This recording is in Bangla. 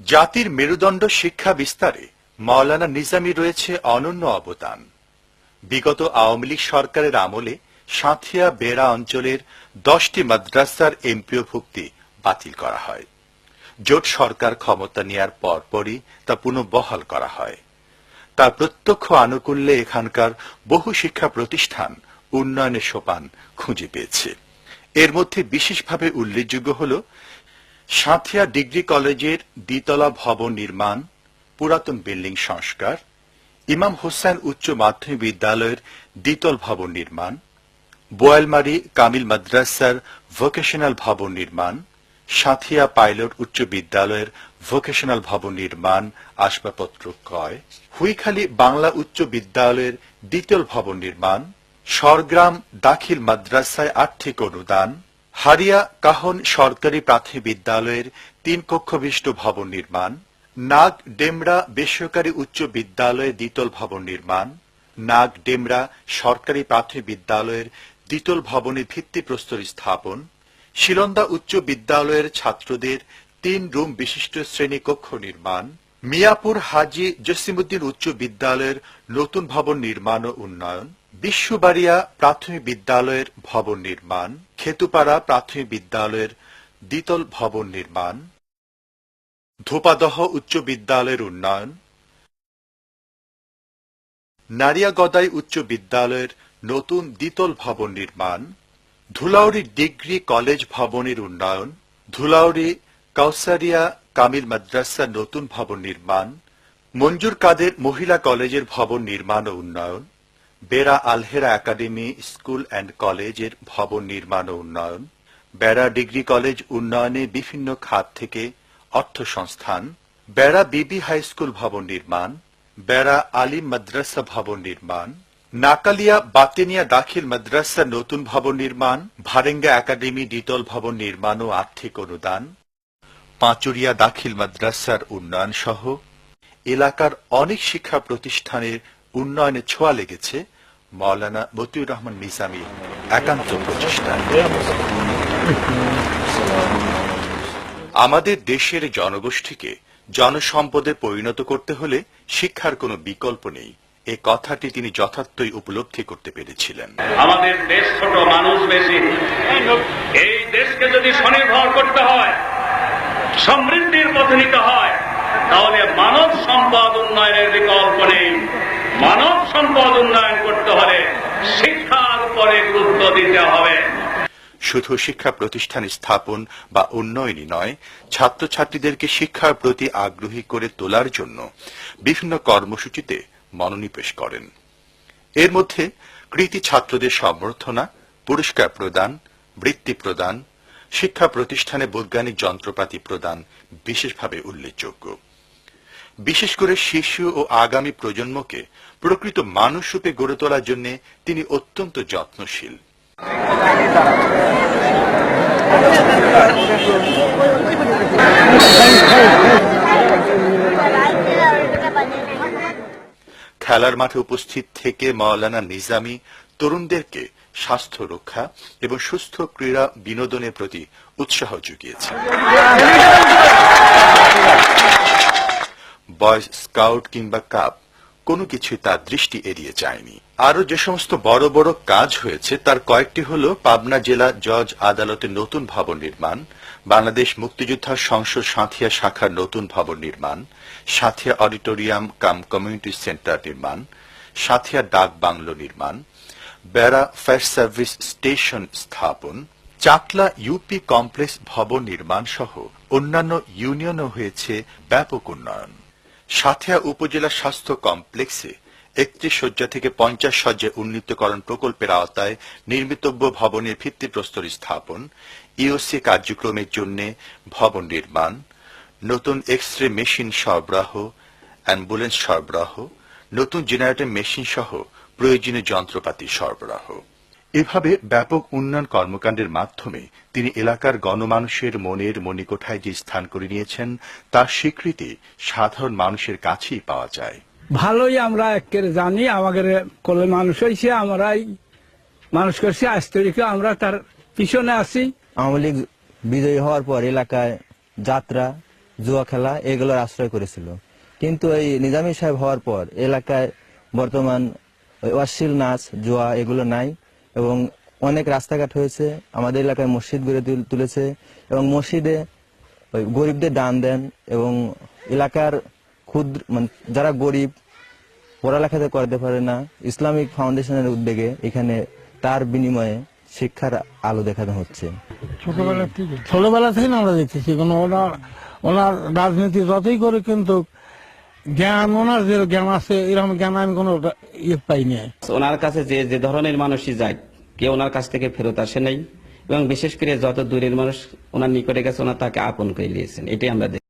জাতির মেরুদণ্ড শিক্ষা বিস্তারে মাওলানা নিজামী রয়েছে অনন্য অবদান। বিগত আওয়ামী লীগ সরকারের আমলে সাঁথিয়া বেড়া অঞ্চলের দশটি মাদ্রাসার এমপিও ভুক্তি বাতিল করা হয়। জোট সরকার ক্ষমতা নেয়ার পরপরই তা পুনঃবহাল করা হয়। তার প্রত্যক্ষ আনুকূল্যে এখানকার বহু শিক্ষা প্রতিষ্ঠান উন্নয়নের সোপান খুঁজে পেয়েছে। এর মধ্যে বিশেষভাবে উল্লেখযোগ্য হল সাঁথিয়া ডিগ্রি কলেজের দ্বিতলা ভবন নির্মাণ, পুরাতন বিল্ডিং সংস্কার, ইমাম হোসেন উচ্চ মাধ্যমিক বিদ্যালয়ের দ্বিতল ভবন নির্মাণ, বোয়ালমারি কামিল মাদ্রাসার ভোকেশনাল ভবন নির্মাণ, সাঁথিয়া পাইলট উচ্চ বিদ্যালয়ের ভোকেশনাল ভবন নির্মাণ, আসবাবপত্র ক্রয়, হুইখালী বাংলা উচ্চ বিদ্যালয়ের দ্বিতল ভবন নির্মাণ সরগ্রাম দাখিল মাদ্রাসায় আর্থিক অনুদান হারিয়া কাহন সরকারি প্রাথমিক বিদ্যালয়ের তিন কক্ষ বিশিষ্ট ভবন নির্মাণ, নাগ ডেমরা বেসরকারি উচ্চ বিদ্যালয়ে দ্বিতল ভবন নির্মাণ, নাগ ডেমরা সরকারি প্রাথমিক বিদ্যালয়ের দ্বিতল ভবনের ভিত্তিপ্রস্তর স্থাপন, শিলন্দা উচ্চ বিদ্যালয়ের ছাত্রদের তিন রুম বিশিষ্ট শ্রেণীকক্ষ নির্মাণ, মিয়াপুর হাজি জসিমুদ্দিন উচ্চ বিদ্যালয়ের নতুন ভবন নির্মাণ ও উন্নয়ন বিশ্ববাড়িয়া প্রাথমিক বিদ্যালয়ের ভবন নির্মাণ, খেতুপাড়া প্রাথমিক বিদ্যালয়ের দ্বিতল ভবন নির্মাণ, ধোপাদহ উচ্চ বিদ্যালয়ের উন্নয়ন, নারিয়াগদাই উচ্চ বিদ্যালয়ের নতুন দ্বিতল ভবন নির্মাণ, ধুলাউড়ি ডিগ্রি কলেজ ভবনের উন্নয়ন, ধুলাউড়ি কাউসারিয়া কামিল মাদ্রাসা নতুন ভবন নির্মাণ, মঞ্জুর কাদের মহিলা কলেজের ভবন নির্মাণ ও উন্নয়ন বেড়া আলহেরা একাডেমি স্কুল অ্যান্ড কলেজের ভবন নির্মাণ ও উন্নয়ন বেড়া ডিগ্রি কলেজ উন্নয়নে বিভিন্ন খাত থেকে অর্থ সংস্থান বেড়া বিবি হাই স্কুল ভবন নির্মাণ বেড়া আলী মাদ্রাসা ভবন নির্মাণ, নাকালিয়া বাতেনিয়া দাখিল মাদ্রাসা নতুন ভবন নির্মাণ, ভারেঙ্গা একাডেমি দ্বিতল ভবন নির্মাণ ও আর্থিক অনুদান, পাঁচুরিয়া দাখিল মাদ্রাসার উন্নয়ন সহ এলাকার অনেক শিক্ষা প্রতিষ্ঠানের উন্নয়নে ছোঁয়া লেগেছে মৌলানা মতিউর রহমান নিজামী একান্ত প্রচেষ্টায়। আমাদের দেশের জনগোষ্ঠীকে জনসম্পদে পরিণত করতে হলে শিক্ষার কোনো বিকল্প নেই। এ কথাটি তিনি যথার্থই উপলব্ধি করতে পেরেছিলেন। আমাদের দেশ ছোট, মানুষ বেশি। এই দেশকে যদি স্বনির্ভর করতে হয়, সমৃদ্ধির পথে নিতে হয়, তাহলে মানব সম্পদ উন্নয়নের বিকল্প নেই। মানব সম্পদ উন্নয়ন করতে হলে শিক্ষার উপরে গুরুত্ব দিতে হবে। শুধু শিক্ষা প্রতিষ্ঠান স্থাপন বা উন্নয়নই নয়, ছাত্রছাত্রীদেরকে শিক্ষার প্রতি আগ্রহী করে তোলার জন্য বিভিন্ন কর্মসূচিতে মনোনিবেশ করেন। এর মধ্যে কৃতি ছাত্রদের সম্বর্ধনা পুরস্কার প্রদান, বৃত্তি প্রদান, শিক্ষা প্রতিষ্ঠানে বৈজ্ঞানিক যন্ত্রপাতি প্রদান বিশেষভাবে উল্লেখযোগ্য। বিশেষ করে শিশু ও আগামী প্রজন্মকে প্রকৃত মানুষ রূপে গড়ে তোলার জন্য তিনি অত্যন্ত যত্নশীল। খেলার মাঠে উপস্থিত থেকে মাওলানা নিজামী তরুণদেরকে স্বাস্থ্য রক্ষা এবং সুস্থ ক্রীড়া বিনোদনের প্রতি উৎসাহ জুগিয়েছে বয়েজ স্কাউট কিংবা কাপ, কোনো কিছু তার দৃষ্টি এড়িয়ে যায়নি। আরও যে সমস্ত বড় বড় কাজ হয়েছে, তার কয়েকটি হল পাবনা জেলা জজ আদালতের নতুন ভবন নির্মাণ, বাংলাদেশ মুক্তিযোদ্ধা সংসদ সাঁথিয়া শাখার নতুন ভবন নির্মাণ, Santhia auditorium cum community centre নির্মাণ, সাঁথিয়া ডাক বাংলো নির্মাণ, বেড়া ফায়ার সার্ভিস স্টেশন স্থাপন, চাকলা ইউপি কমপ্লেক্স ভবন নির্মাণ সহ অন্যান্য ইউনিয়নও হয়েছে ব্যাপক উন্নয়ন। সাথিয়া উপজেলা স্বাস্থ্য কমপ্লেক্সে একত্রিশ শয্যা থেকে পঞ্চাশ শয্যা উন্নীতকরণ প্রকল্পের আওতায় নির্মিতব্য ভবনের ভিত্তিপ্রস্তর স্থাপন, ইওসি কার্যক্রমের জন্য ভবন নির্মাণ, নতুন এক্স রে মেশিন সরবরাহ, অ্যাম্বুলেন্স সরবরাহ, নতুন জেনারেটর মেশিন সহ প্রয়োজনীয় যন্ত্রপাতি সরবরাহ। এভাবে ব্যাপক উন্নয়ন কর্মকাণ্ডের মাধ্যমে তিনি এলাকার গণমানুষের মনের মণিকোঠায় যে স্থান করে নিয়েছেন তার স্বীকৃতি সাধারণ মানুষের কাছেই পাওয়া যায়। ভালোই আমরা একের জানি আমাদের কোলে মানুষ হয়েছে আমরাই মানুষ করছি আজ থেকে আমরা তার পিছনে আছি। আওয়ামী লীগ বিজয়ী হওয়ার পর এলাকায় যাত্রা জুয়া খেলা এগুলোর আশ্রয় করেছিল। কিন্তু এই নিজামী সাহেব হওয়ার পর এলাকায় বর্তমান ওই অশ্লীল নাচ জুয়া এগুলো নাই। এবং অনেক রাস্তাঘাট হয়েছে, আমাদের এলাকায় মসজিদ গড়ে তুলেছে এবং মসজিদে ওই গরিবদের দান দেন এবং এলাকার ক্ষুদ্র মানে যারা গরিব, পড়ালেখাতে করতে পারে না, ইসলামিক ফাউন্ডেশনের উদ্যোগে এখানে তার বিনিময়ে শিক্ষার আলো দেখানো হচ্ছে। ছোটবেলা থেকে ছোটবেলা থেকে আমরা দেখতেছি কোনো ওনার ওনার রাজনীতি যতই করে কিন্তু জ্ঞান ওনার যে জ্ঞান আছে, এরকম জ্ঞান আমি কোনো ইয়ে পাইনি ওনার কাছে যে যে ধরনের মানুষই যায়, কেউ ওনার কাছ থেকে ফেরত আসে নাই এবং বিশেষ করে যত দূরের মানুষ ওনার নিকটে গেছে, ওনার তাকে আপন করে নিয়েছেন, এটাই আমরা দেখি।